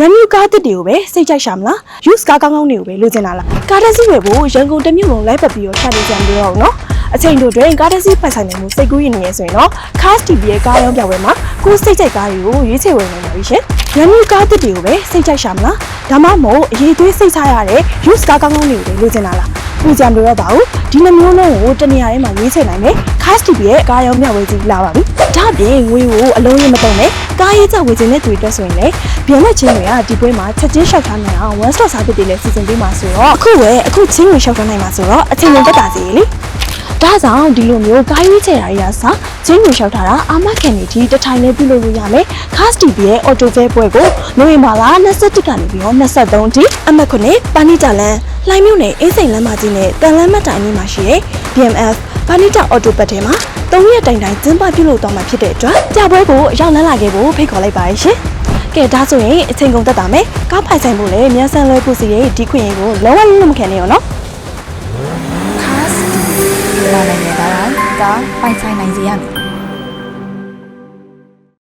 brand new ကားတစ်တွေကိုပဲစိတ်ကြိုက်ရှာမလား use ကားကောင်းကောင်းတွေကိုပဲလိုချင်တာလားကားတစ်စီးဝယ်ဖို့ရန်ကုန်တစ်မြို့လုံးလိုက်ပတ်ပြီးတော့ရှာနေကြတယ်တော့နော်အချိန်တို့တွင်ကားတစ်စီးပိုင်ဆိုင်နိုင်မှုစိတ်ကူးရင်နေရဆိုရင်တော့ Cars TV ရဲ့ကားရောင်းပြပွဲမှာကိုယ်စိတ်ကြိုက်ကားတွေကိုရွေးချယ်ဝယ်နိုင်ပါပြီရှင် brand new ကားတစ်တွေကိုပဲစိတ်ကြိုက်ရှာမလားဒါမှမဟုတ်အရေးသွေးစိတ်ချရတဲ့ use ကားကောင်းကောင်းတွေကိုပဲလိုချင်တာလားပူကြံလို့တော့ပါဘူးဒီနှမျိုးလုံးကိုတနေရာထဲမှာရွေးချယ်နိုင်မယ် Cars TV ရဲ့ကားရောင်းပြပွဲကြီးလာပါပြီ ဒါ့အပြင်ငွေကိုအလုံးရင်မတုံနဲ့ကားရေးကြဝယ်ခြင်းတဲ့သူတွေအတွက်ဆိုရင်လည်းပြန်လက်ချင်းတွေကဒီပွဲမှာချက်ချင်းလျှောက်ထားနိုင်အောင် one stop service တွေလည်းစီစဉ်ပေးမှာဆိုတော့အခုပဲအခုချင်းတွေလျှောက်ထားနိုင်မှာဆိုတော့အချိန်နဲ့တက်တာစီလေဒါကြောင့်ဒီလိုမျိုးကားရွေးချယ်တာတွေကစချင်းတွေလျှောက်ထားတာအာမခံနေတီတစ်ထိုင်နဲ့ပြုလုပ်လို့ရမယ် Cars TV ရဲ့ Auto Fair ပွဲကိုနိုဝင်ဘာလ21ကနေပြီးတော့23အထိအမှတ်ခုနှစ်ပါဏိတလန်လှိုင်းမြို့နယ်အင်းစိန်လမ်းမကြီးနဲ့တန်လမ်းမတိုင်လေးမှာရှိတဲ့ BMF ပါဏိတ Auto ပတ်ထဲမှာ ၃ရက်တိုင်တိုင်ကျင်းပပြုလုပ်သွားမှာဖြစ်တဲ့အတွက်ကြပွဲကိုအရောက်လန်းလာခဲ့ဖို့ဖိတ်ခေါ်လိုက်ပါရရှင်။ကဲဒါဆိုရင်အချိန်ကုန်တက်တာမယ်။ကားဖိုင်ဆိုင်ဖို့လည်းမြန်ဆန်လွယ်ဖို့စီရဲ့ဒီခွင့်ရကိုလုံးဝလုံးမခံနဲ့ရောနော် Cars လာနိုင်တဲ့ဒါကပိုင်ဆိုင်နိုင်စေရမယ်